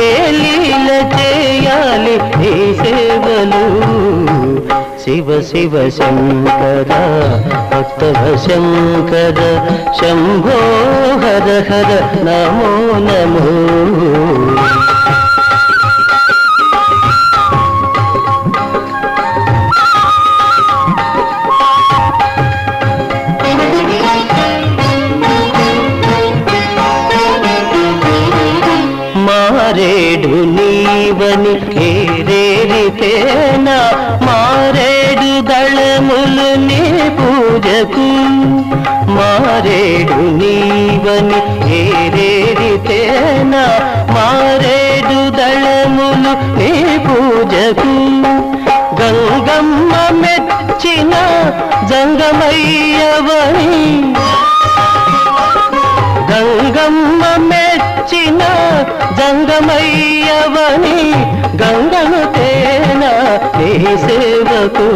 ఏ లీల చేయాలి ఈ సేవలు. శివ శివ శంకర భక్తవ శంకర శంభో హర హర నమో నమో. మారేడు నీవని ఏరేరితేనా? మారేడు దళములు నీ పూజకు. మారేడు నీవని ఏరేరితేనా? మారేడు దళములు నీ పూజకు. గంగమ్మ మెచ్చిన జంగమయ్యవని. గంగమ్మ మె జంగమయ్యవని గంగను తేన నీ సేవకు.